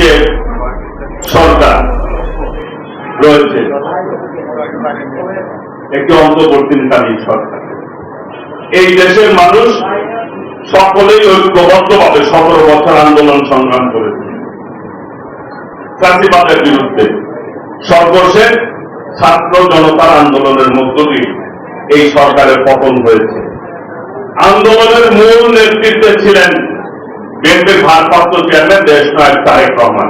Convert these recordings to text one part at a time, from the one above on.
যে সরকার রয়েছে, একটি অন্তর্বর্তীকালীন সরকার। এই দেশের মানুষ সকলেই ঐক্যবদ্ধভাবে সতেরো বছর আন্দোলন সংগ্রাম করেছে। চাষিবাদের বিরুদ্ধে সর্বশেষ ছাত্র জনতার আন্দোলনের মধ্য দিয়ে এই সরকারের পতন হয়েছে। আন্দোলনের মূল নেতৃত্বে ছিলেন বিএনপির ভারপ্রাপ্ত চেয়ারম্যান দেশ নায়ক তারেক রহমান।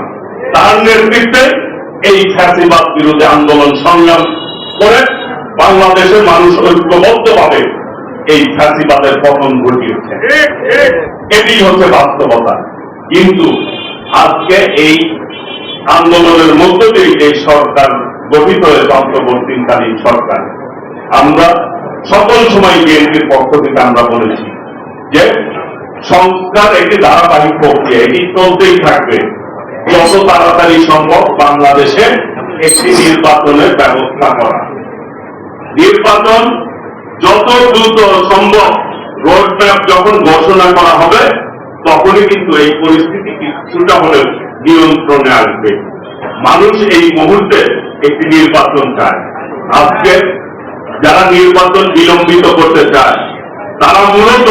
তার নেতৃত্বে এই ফ্যাসিবাদ বিরোধী আন্দোলন সংগ্রাম করে বাংলাদেশের মানুষ ঐক্যবদ্ধভাবে এই ফ্যাসিবাদের পতন ঘটিয়েছে। এটি হচ্ছে বাস্তবতা। কিন্তু আজকে এই আন্দোলনের মধ্য দিয়ে এই সরকার গঠিত হয়েছে অন্তর্বর্তীকালীন সরকার। আমরা সকল সময় বিএনপির পক্ষ থেকে আমরা বলেছি যে সংস্কার একটি ধারাবাহিক প্রক্রিয়া, এটি চলতেই থাকবে। যত তাড়াতাড়ি সম্ভব বাংলাদেশে একটি নির্বাচনের ব্যবস্থা করা। নির্বাচন যত দ্রুত সম্ভব রোডম্যাপ যখন ঘোষণা করা হবে, তখনই কিন্তু এই পরিস্থিতি কিছুটা হলেও নিয়ন্ত্রণে আসবে। মানুষ এই মুহূর্তে একটি নির্বাচন চায়। আজকে যারা নির্বাচন বিলম্বিত করতে চায়, তারা মূলত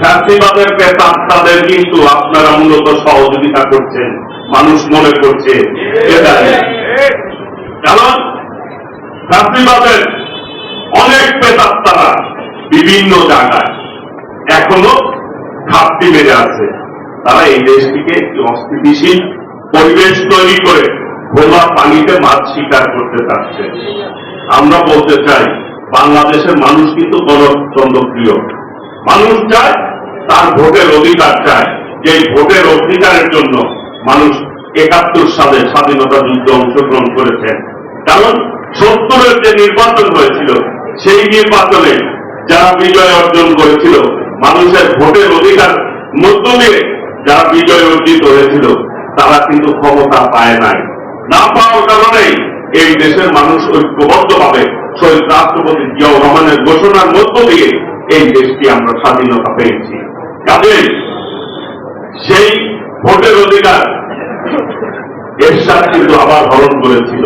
ফ্যাসিবাদের পেতাম তাদের কিন্তু আপনারা মূলত সহযোগিতা করছেন, মানুষ মনে করছে কারণ ফ্যাসিবাদের অনেক পেতার তারা বিভিন্ন জায়গায় এখনও ঘাটতি বেড়ে আছে। তারা এই দেশটিকে একটি অস্থিতিশীল পরিবেশ তৈরি করে খোলা পানিতে মাছ শিকার করতে চাচ্ছে। আমরা বলতে চাই, বাংলাদেশের মানুষ কিন্তু গণতন্ত্র প্রিয় মানুষ চায় তার ভোটের অধিকার চায়। যে ভোটের অধিকারের জন্য মানুষ একাত্তর সালে স্বাধীনতা যুদ্ধে অংশগ্রহণ করেছেন। কারণ সত্তরের যে নির্বাচন হয়েছিল, সেই নির্বাচনে যারা বিজয় অর্জন করেছিল, মানুষের ভোটের অধিকার মধ্য দিয়ে যারা বিজয় অর্জিত হয়েছিল, তারা কিন্তু ক্ষমতা পায় নাই। না পাওয়ার কারণেই এই দেশের মানুষ ঐক্যবদ্ধভাবে শহীদ রাষ্ট্রপতি জিয়াউর রহমানের ঘোষণার মধ্য দিয়ে এই দেশটি আমরা স্বাধীনতা পেয়েছি। কাজেই সেই ভোটের অধিকার এরশাদ কিন্তু আবার হরণ করেছিল।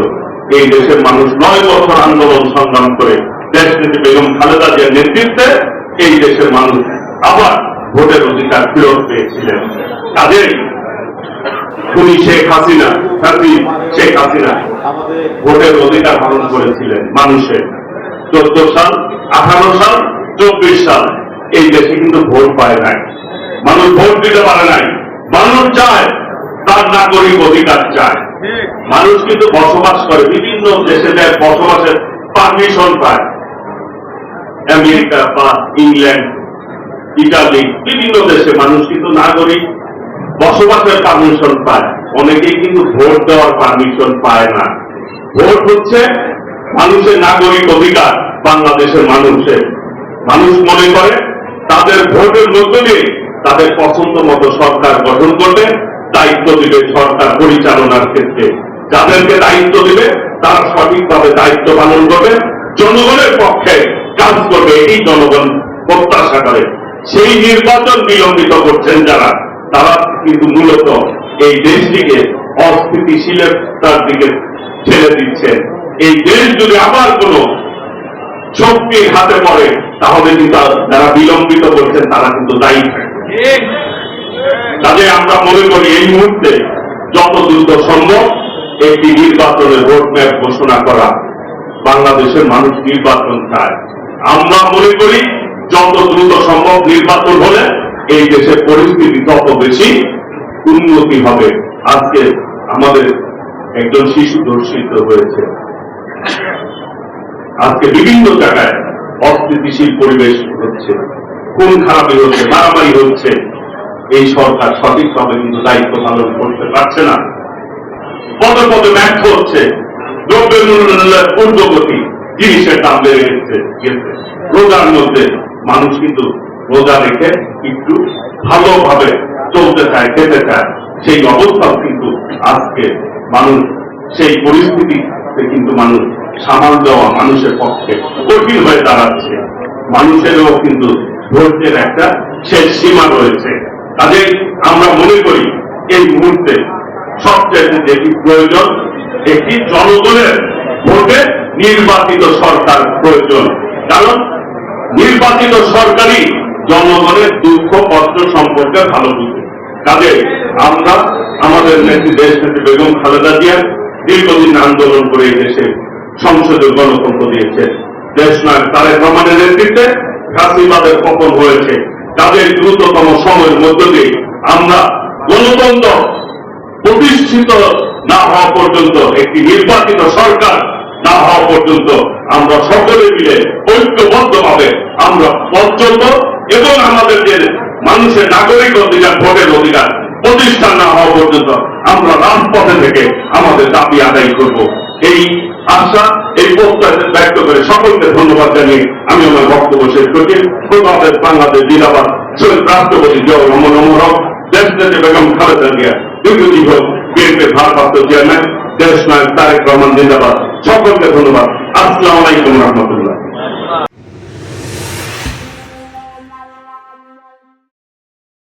এই দেশের মানুষ নয় বছর আন্দোলন সংগ্রাম করে দেশ নেত্রী বেগম খালেদা জিয়ার নেতৃত্বে এই দেশের মানুষ আবার ভোটের অধিকার ফেরত পেয়েছিলেন। কাজেই খুনি শেখ হাসিনা শেখ হাসিনা ভোটের অধিকার হরণ করেছিলেন মানুষের। চোদ্দ সাল, আঠারো সাল, চব্বিশ সাল এই দেশে কিন্তু ভোট পায় নাই। মানুষ ভোট দিতে পারে নাই। মানুষ চায়, তার নাগরিক অধিকার চায়। মানুষ কিন্তু বসবাস করে, বিভিন্ন দেশে যায়, বসবাসের পারমিশন পায়। আমেরিকা বা ইংল্যান্ড, ইটালি, বিভিন্ন দেশে মানুষ কিন্তু নাগরিক বসবাসের পারমিশন পায়। অনেকেই কিন্তু ভোট দেওয়ার পারমিশন পায় না। ভোট হচ্ছে মানুষের নাগরিক অধিকার, বাংলাদেশের মানুষের। মানুষ মনে করে তাদের ভোটের মধ্য দিয়ে তাদের পছন্দ মতো সরকার গঠন করবে, দায়িত্ব দিবে সরকার পরিচালনার ক্ষেত্রে। যাদেরকে দায়িত্ব দিবে, তারা সঠিকভাবে দায়িত্ব পালন করবে, জনগণের পক্ষে কাজ করবে এই জনগণ প্রত্যাশা করে। সেই নির্বাচন বিলম্বিত করছেন যারা, তারা কিন্তু মূলত এই দেশটিকে অস্থিতিশীলতার দিকে ঠেলে দিচ্ছেন এই দেশ যদি আবার কোন শক্তির হাতে পড়ে, তাহলে কিন্তু যারা বিলম্বিত করছেন, তারা কিন্তু দায়ী কাজে আমরা মনে করি এই মুহূর্তে যত দ্রুত সম্ভব একটি নির্বাচনের রোডম্যাপ ঘোষণা করা বাংলাদেশের মানুষ নির্বাচন চায়। আমরা মনে করি যত দ্রুত সম্ভব নির্বাচন হলে এই দেশের পরিস্থিতি তত বেশি উন্নতি হবে। আজকে আমাদের একজন শিশু ধর্ষিত হয়েছে। আজকে বিভিন্ন জায়গায় অস্থিতিশীল পরিবেশ হচ্ছে। খুন খারাপি হচ্ছে, মারামারি হচ্ছে। এই সরকার সঠিকভাবে কিন্তু দায়িত্ব পালন করতে পারছে না। পদে পদে ব্যর্থ হচ্ছে। দ্রব্যের মূল্যের ঊর্ধ্বগতি জিনিসের দাম বেড়ে গেছে। রোজার মধ্যে মানুষ কিন্তু রোজা রেখে একটু ভালোভাবে চলতে চায়, খেতে চায়। সেই অবস্থাও কিন্তু আজকে মানুষ, সেই পরিস্থিতিতে কিন্তু মানুষ সামাল দেওয়া মানুষের পক্ষে কঠিন হয়ে দাঁড়াচ্ছে। মানুষেরও কিন্তু ধৈর্যের একটা শেষ সীমা রয়েছে। কাজে আমরা মনে করি, এই মুহূর্তে সবচেয়ে যেটি প্রয়োজন একটি জনগণের ভোটে নির্বাচিত সরকার প্রয়োজন। কারণ নির্বাচিত সরকারই জনগণের দুঃখ, কষ্ট সম্পর্কে ভালো বুঝে। কাজে আমরা আমাদের নেত্রী দেশ নেত্রী বেগম খালেদা জিয়া দীর্ঘদিন আন্দোলন করে এই দেশে সংসদীয় গণতন্ত্র দিয়েছে। দেশ নায়ক তারেক রহমানের নেতৃত্বে ফাঁসিবাদের পতন হয়েছে। তাদের দ্রুততম সময়ের মধ্য দিয়ে আমরা গণতন্ত্র প্রতিষ্ঠিত না হওয়া পর্যন্ত, একটি নির্বাচিত সরকার না হওয়া পর্যন্ত আমরা সকলে মিলে ঐক্যবদ্ধভাবে আমরা পর্যন্ত এবং আমাদের যে মানুষের নাগরিক অধিকার, ভোটের অধিকার প্রতিষ্ঠা না হওয়া পর্যন্ত আমরা রাজপথে থেকে আমাদের দাবি আদায় করব। এই আশা এই প্রত্যাশা ব্যক্ত করে সকলকে ধন্যবাদ জানিয়ে আমি আমার বক্তব্য শেষ করছি। প্রভাবের বাংলাদেশ জিন্দাবাদ। শহীদ রাষ্ট্রপতি জিয়াউর রহমান অমরক দেশ নেত্রী বেগম খালেদা জিয়া দীর্ঘজীব বিএনপির ভারপ্রাপ্ত চেয়ারম্যান, দেশ নায়ক তারেক রহমান জিন্দাবাদ। সকলকে ধন্যবাদ। আজকে